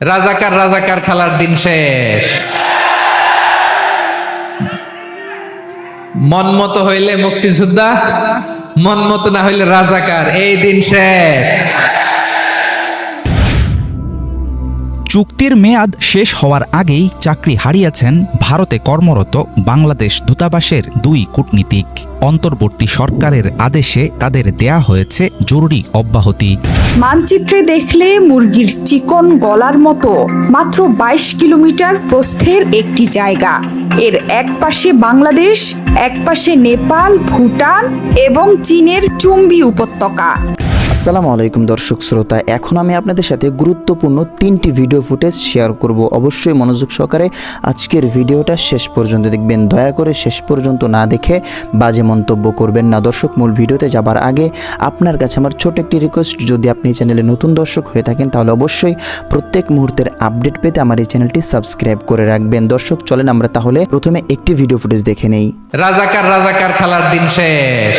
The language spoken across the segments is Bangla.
রাজাকার রাজাকার খেলার দিন শেষ। মন মতো হইলে মুক্তিযোদ্ধা, মন মতো না হইলে রাজাকার, এই দিন শেষ। চুক্তির মেয়াদ শেষ হওয়ার আগেই চাকরি হারিয়েছেন ভারতে কর্মরত বাংলাদেশ দূতাবাসের দুই কূটনীতিক। অন্তর্বর্তী সরকারের আদেশে তাদের দেয়া হয়েছে জরুরি অব্যাহতি। মানচিত্রে দেখলে মুরগির চিকন গলার মতো, মাত্র ২২ কিলোমিটার প্রস্থের একটি জায়গা। এর এক পাশে বাংলাদেশ এক পাশে নেপাল, ভুটান এবং চীনের চুম্বি উপত্যকা। আসসালামু আলাইকুম দর্শক শ্রোতা, এখন আমি আপনাদের সাথে গুরুত্বপূর্ণ তিনটি ভিডিও ফুটেজ শেয়ার করব। অবশ্যই মনোযোগ সহকারে আজকের ভিডিওটা শেষ পর্যন্ত দেখবেন। দয়া করে শেষ পর্যন্ত না দেখে বাজে মন্তব্য করবেন না। দর্শক, মূল ভিডিওতে যাবার আগে আপনার কাছে আমার ছোট একটি রিকোয়েস্ট যদি আপনি চ্যানেলে নতুন দর্শক হয়ে থাকেন, তাহলে অবশ্যই প্রত্যেক মুহূর্তের আপডেট পেতে আমার এই চ্যানেলটি সাবস্ক্রাইব করে রাখবেন। দর্শক, চলেন আমরা তাহলে প্রথমে একটি ভিডিও ফুটেজ দেখে নেই। রাজাকার রাজাকার খেলার দিন শেষ।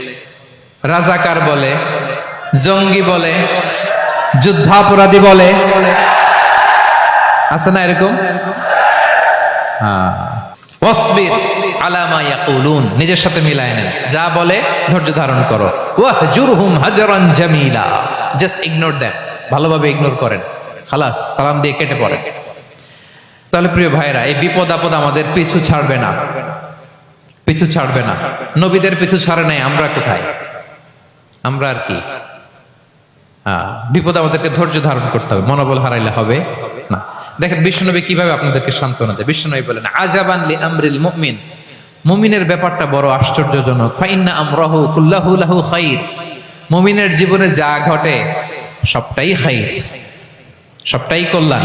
রাজাকার বলে, জঙ্গি বলে, যুদ্ধাপরাধী বলে। আছে না এরকম? হ্যাঁ। নিজের সাথে মিলায় নেন। যা বলে, ধৈর্য ধারণ করো। জামিলা। জাস্ট ইগনোর দেন ভালোভাবে ইগনোর করেন। খালাস, সালাম দিয়ে কেটে পড়েন। তাহলে প্রিয় ভাইরা এই বিপদ আপদ আমাদের পিছু ছাড়বে না। পিছু ছাড়বে না। নবীদের পিছু ছাড়ে নাই, আমরা কোথায়? আমরা আর কি? বিপদ আমাদেরকে ধৈর্য ধারণ করতে হবে, মনোবল হারাইলে হবে না। দেখেন বিশ্বনবী কীভাবে আপনাদেরকে সান্ত্বনা দেয়। বিশ্বনবী বলেন আজাবান লি আমরিল মুমিন। মুমিনের ব্যাপারটা বড় আশ্চর্যজনক। ফাইন্না আমরাহু কুল্লাহু লাহু খাইর। মুমিনের জীবনে যা ঘটে, সবটাই খাইর। সবটাই কল্যাণ।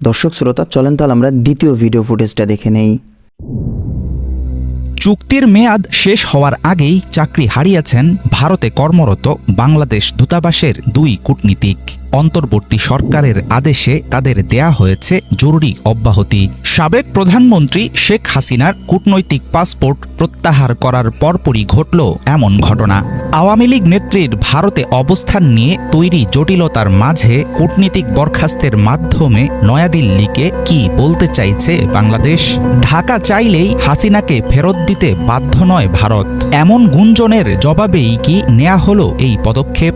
দর্শক, শ্রোতা, চলেন তাহলে আমরা দ্বিতীয় ভিডিও ফুটেজটা দেখে নেই। চুক্তির মেয়াদ শেষ হওয়ার আগেই চাকরি হারিয়েছেন ভারতে কর্মরত বাংলাদেশ দূতাবাসের দুই কূটনীতিক। অন্তর্বর্তী সরকারের আদেশে তাদের দেয়া হয়েছে জরুরি অব্যাহতি। সাবেক প্রধানমন্ত্রী শেখ হাসিনার কূটনৈতিক পাসপোর্ট প্রত্যাহার করার পরপরই ঘটল এমন ঘটনা। আওয়ামী লীগ নেত্রীর ভারতে অবস্থান নিয়ে তৈরি জটিলতার মাঝে কূটনীতিক বরখাস্তের মাধ্যমে নয়াদিল্লিকে কি বলতে চাইছে বাংলাদেশ? ঢাকা চাইলেই হাসিনাকে ফেরত দিতে বাধ্য নয় ভারত। এমন গুঞ্জনের জবাবেই কি নেয়া হলো এই পদক্ষেপ?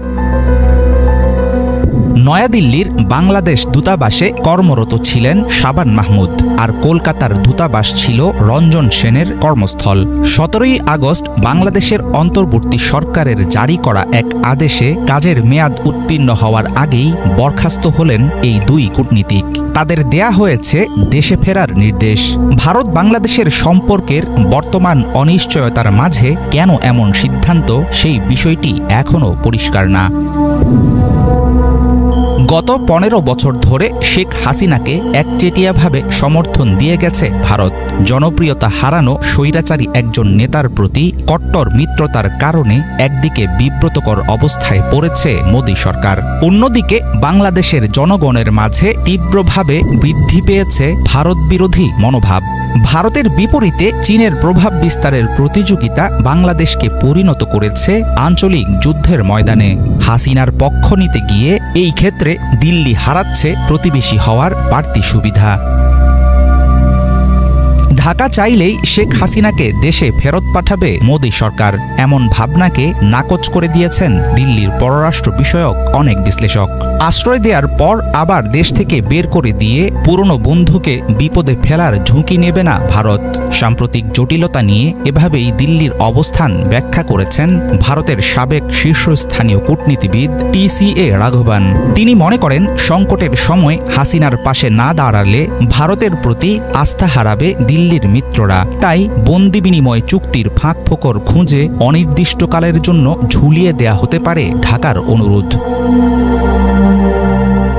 নয়াদিল্লির বাংলাদেশ দূতাবাসে কর্মরত ছিলেন শাবান মাহমুদ আর কলকাতার দূতাবাস ছিল রঞ্জন সেনের কর্মস্থল। সতেরোই আগস্ট বাংলাদেশের অন্তর্বর্তী সরকারের জারি করা এক আদেশে কাজের মেয়াদ উত্তীর্ণ হওয়ার আগেই বরখাস্ত হলেন এই দুই কূটনীতিক। তাদের দেয়া হয়েছে দেশে ফেরার নির্দেশ। ভারত বাংলাদেশের সম্পর্কের বর্তমান অনিশ্চয়তার মাঝে কেন এমন সিদ্ধান্ত সেই বিষয়টি এখনও পরিষ্কার না। গত পনেরো বছর ধরে শেখ হাসিনাকে একচেটিয়াভাবে সমর্থন দিয়ে গেছে ভারত। জনপ্রিয়তা হারানো স্বৈরাচারী একজন নেতার প্রতি কট্টর মিত্রতার কারণে একদিকে বিব্রতকর অবস্থায় পড়েছে মোদী সরকার। অন্যদিকে বাংলাদেশের জনগণের মাঝে তীব্রভাবে বৃদ্ধি পেয়েছে ভারত বিরোধী মনোভাব। ভারতের বিপরীতে চীনের প্রভাব বিস্তারের প্রতিযোগিতা বাংলাদেশকে পরিণত করেছে আঞ্চলিক যুদ্ধের ময়দানে। হাসিনার পক্ষ নিতে গিয়ে এই ক্ষেত্রে দিল্লি হারাচ্ছে প্রতিবেশী হওয়ার বাড়তি সুবিধা। ঢাকা চাইলেই শেখ হাসিনাকে দেশে ফেরত পাঠাবে মোদী সরকার। এমন ভাবনাকে নাকচ করে দিয়েছেন দিল্লির পররাষ্ট্র বিষয়ক অনেক বিশ্লেষক। আশ্রয় দেওয়ার পর আবার দেশ থেকে বের করে দিয়ে পুরনো বন্ধুকে বিপদে ফেলার ঝুঁকি নেবে না ভারত। সাম্প্রতিক জটিলতা নিয়ে এভাবেই দিল্লির অবস্থান ব্যাখ্যা করেছেন ভারতের সাবেক শীর্ষস্থানীয় কূটনীতিবিদ টিসিএ রাঘবান। তিনি মনে করেন, সংকটের সময় হাসিনার পাশে না দাঁড়ালে ভারতের প্রতি আস্থা হারাবে দিল্লি দিল্লির মিত্ররা তাই বন্দি বিনিময় চুক্তির ফাঁক ফোকর খুঁজে অনির্দিষ্টকালের জন্য ঝুলিয়ে দেয়া হতে পারে ঢাকার অনুরোধ।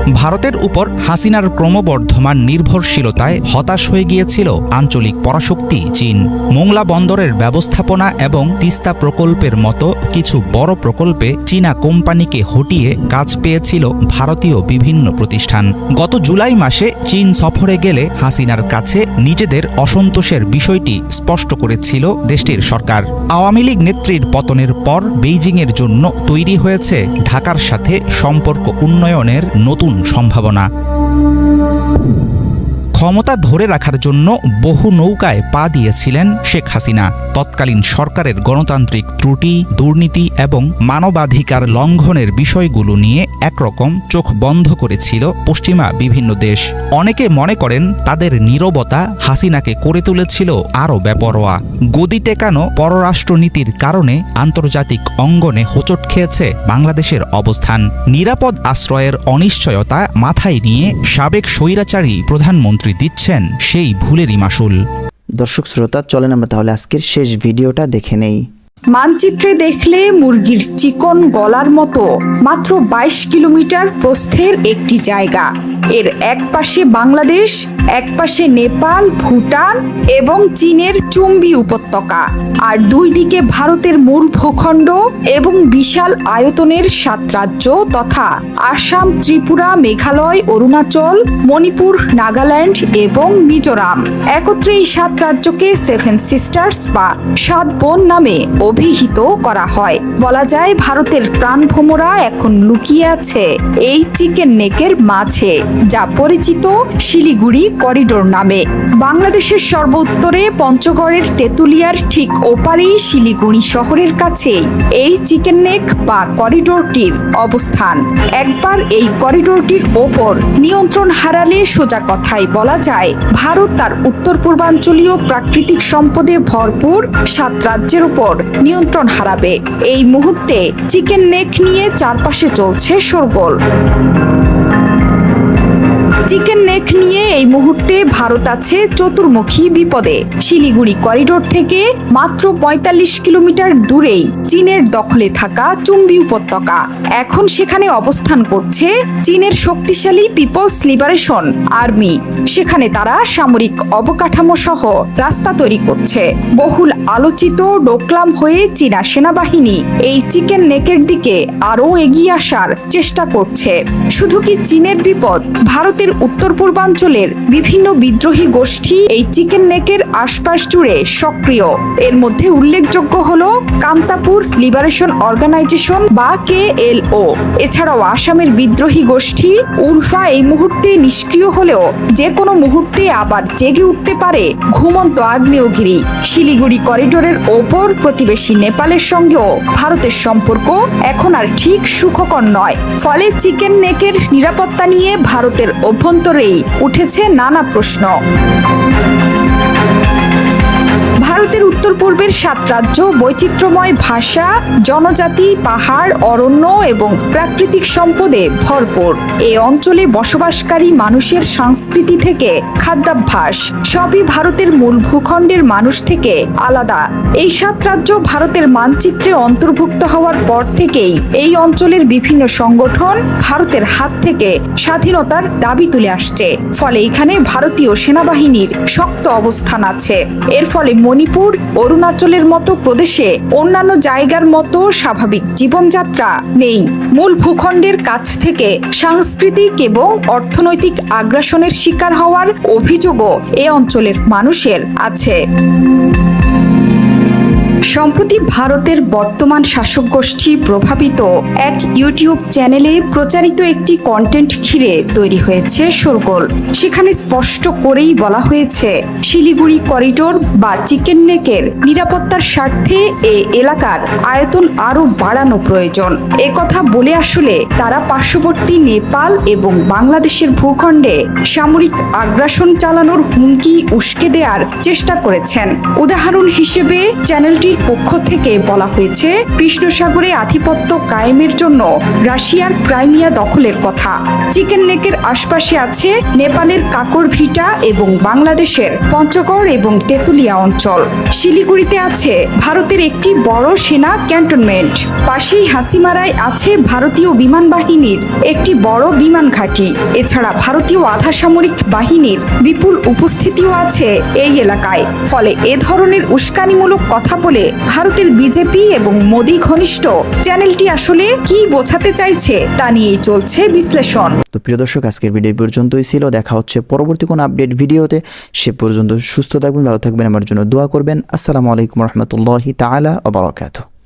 ভারতের উপর হাসিনার ক্রমবর্ধমান নির্ভরশীলতায় হতাশ হয়ে গিয়েছিল আঞ্চলিক পরাশক্তি চীন। মোংলা বন্দরের ব্যবস্থাপনা এবং তিস্তা প্রকল্পের মতো কিছু বড় প্রকল্পে চীনা কোম্পানিকে হটিয়ে কাজ পেয়েছিল ভারতীয় বিভিন্ন প্রতিষ্ঠান। গত জুলাই মাসে চীন সফরে গেলে হাসিনার কাছে নিজেদের অসন্তোষের বিষয়টি স্পষ্ট করেছিল দেশটির সরকার। আওয়ামী লীগ নেত্রীর পতনের পর বেইজিংয়ের জন্য তৈরি হয়েছে ঢাকার সাথে সম্পর্ক উন্নয়নের নতুন সম্ভাবনা। ক্ষমতা ধরে রাখার জন্য বহু নৌকায় পা দিয়েছিলেন শেখ হাসিনা। তৎকালীন সরকারের গণতান্ত্রিক ত্রুটি, দুর্নীতি এবং মানবাধিকার লঙ্ঘনের বিষয়গুলো নিয়ে একরকম চোখ বন্ধ করেছিল পশ্চিমা বিভিন্ন দেশ। অনেকে মনে করেন তাদের নীরবতা হাসিনাকে করে তুলেছিল আরও বেপরোয়া। গদি টেকানো পররাষ্ট্রনীতির কারণে আন্তর্জাতিক অঙ্গনে হোঁচট খেয়েছে বাংলাদেশের অবস্থান। নিরাপদ আশ্রয়ের অনিশ্চয়তা মাথায় নিয়ে সাবেক স্বৈরাচারী প্রধানমন্ত্রী দিচ্ছেন সেই ভুলেরই মাসুল। দর্শক শ্রোতা চলেন আমরা তাহলে আজকের শেষ ভিডিওটা দেখে নেই। মানচিত্রে দেখলে মুরগির চিকন গলার মতো মাত্র ২২ কিলোমিটার প্রস্থের একটি জায়গা। এর এক পাশে বাংলাদেশ, এক পাশে নেপাল, ভুটান এবং চীনের চুম্বি উপত্যকা। আর দুই দিকে ভারতের মূল ভূখণ্ড এবং বিশাল আয়তনের সাত রাজ্য তথা আসাম, ত্রিপুরা, মেঘালয়, অরুণাচল, মণিপুর, নাগাল্যান্ড এবং মিজোরাম। একত্রে এই সাত রাজ্যকে সেভেন সিস্টার্স বা সাত বোন নামে অভিহিত করা হয়। বলা যায়, ভারতের প্রাণভোমরা এখন লুকিয়ে আছে এই চিকেন নেকের মাঝে। যা পরিচিত শিলিগুড়ি করিডোর নামে। বাংলাদেশের সর্ব উত্তরে পঞ্চগড়ের তেঁতুলিয়ার ঠিক ওপারেই শিলিগুড়ি শহরের কাছেই এই চিকেন নেক বা করিডোরটির অবস্থান। একবার এই করিডোরটির ওপর নিয়ন্ত্রণ হারালে সোজা কথায় বলা যায়, ভারত তার উত্তর পূর্বাঞ্চলীয় প্রাকৃতিক সম্পদে ভরপুর সাত রাজ্যের উপর নিয়ন্ত্রণ হারাবে। এই মুহূর্তে চিকেন নেক নিয়ে চারপাশে চলছে শোরগোল। চিকেন নেক নিয়ে এই মুহূর্তে ভারত আছে চতুর্মুখী বিপদে। শিলিগুড়ি করিডোর থেকে মাত্র ৪৫ কিলোমিটার দূরেই চীনের দখলে থাকা চুম্বি উপত্যকা। এখন সেখানে অবস্থান করছে চীনের শক্তিশালী পিপলস লিবারেশন আর্মি। সেখানে তারা সামরিক অবকাঠামো সহ রাস্তা তৈরি করছে। বহুল আলোচিত ডোকলাম হয়ে চীনা সেনাবাহিনী এই চিকেন নেকের দিকে আরও এগিয়ে আসার চেষ্টা করছে। শুধু কি চীনের বিপদ ভারতের উত্তর পূর্বাঞ্চলের বিভিন্ন বিদ্রোহী গোষ্ঠী এই চিকেন নেকের আশপাশ জুড়ে সক্রিয়। এর মধ্যে উল্লেখযোগ্য হল কামতাপুর লিবারেশন অর্গানাইজেশন বা কে এল ও। এছাড়াও আসামের বিদ্রোহী গোষ্ঠী উলফা এই মুহূর্তে নিষ্ক্রিয় হলেও যে কোনো মুহূর্তে আবার জেগে উঠতে পারে ঘুমন্ত আগ্নেয়গিরি। শিলিগুড়ি করিডোরের ওপর প্রতিবেশী নেপালের সঙ্গেও ভারতের সম্পর্ক এখন আর ঠিক সুখকর নয়। ফলে চিকেন নেকের নিরাপত্তা নিয়ে ভারতের অভ্যন্তরেই উঠেছে নানা প্রশ্ন। ভারতের উত্তর পূর্বের সাত রাজ্য, বৈচিত্র্যময় ভাষা, জনজাতি, পাহাড়, অরণ্য এবং প্রাকৃতিক সম্পদে ভরপুর। এই অঞ্চলে বসবাসকারী মানুষের সংস্কৃতি থেকে খাদ্যাভ্যাস সবই ভারতের মূল ভূখণ্ডের মানুষ থেকে আলাদা। এই সাত রাজ্য ভারতের মানচিত্রে অন্তর্ভুক্ত হওয়ার পর থেকেই এই অঞ্চলের বিভিন্ন সংগঠন ভারতের হাত থেকে স্বাধীনতার দাবি তুলে আসছে। ফলে এখানে ভারতীয় সেনাবাহিনীর শক্ত অবস্থান আছে। এর ফলে মণিপুর, অরুণাচলের মতো প্রদেশে অন্যান্য জায়গার মতো স্বাভাবিক জীবনযাত্রা নেই। মূল ভূখণ্ডের কাছ থেকে সাংস্কৃতিক এবং অর্থনৈতিক আগ্রাসনের শিকার হওয়ার অভিযোগও এ অঞ্চলের মানুষের আছে। সম্প্রতি ভারতের বর্তমান শাসক গোষ্ঠী প্রভাবিত এক ইউটিউব চ্যানেলে প্রচারিত একটি কন্টেন্ট ঘিরে তৈরি হয়েছে শোরগোল সেখানে স্পষ্ট করেই বলা হয়েছে, শিলিগুড়ি করিডোর বা চিকেন নেকের নিরাপত্তার স্বার্থে এ এলাকার আয়তন আরও বাড়ানো প্রয়োজন। কথা বলে আসলে তারা পার্শ্ববর্তী নেপাল এবং বাংলাদেশের ভূখণ্ডে সামরিক আগ্রাসন চালানোর হুমকি উস্কে দেওয়ার চেষ্টা করেছেন। উদাহরণ হিসেবে চ্যানেলটির পক্ষ থেকে বলা হয়েছে কৃষ্ণ সাগরে আধিপত্য কায়েমের জন্য রাশিয়ার ক্রাইমিয়া দখলের কথা। চিকেন নেকের আশপাশে আছে নেপালের কাকরভিটা এবং বাংলাদেশের পঞ্চগড় এবং তেতুলিয়া অঞ্চল। শিলিগুড়িতে আছে ভারতের একটি বড় সেনা ক্যান্টনমেন্ট। পাশেই হাসিমারায় আছে ভারতীয় বিমান বাহিনীর একটি বড় বিমান ঘাঁটি। এছাড়া ভারতীয় আধা সামরিক বাহিনীর বিপুল উপস্থিতিও আছে এই এলাকায়। ফলে এ ধরনের উস্কানিমূলক কথা বলে ভারতের বিজেপি এবং মোদি ঘনিষ্ঠ। চ্যানেলটি আসলে কি বোঝাতে চাইছে তা নিয়ে চলছে বিশ্লেষণ। তো প্রিয় দর্শক, আজকের ভিডিও পর্যন্তই ছিল। দেখা হচ্ছে পরবর্তী কোন আপডেট ভিডিওতে সে পর্যন্ত সুস্থ থাকবেন, ভালো থাকবেন, আমার জন্য দোয়া করবেন। আসসালামু আলাইকুম রহমতুল্লাহি তালা ওয়া বারাকাতুহু।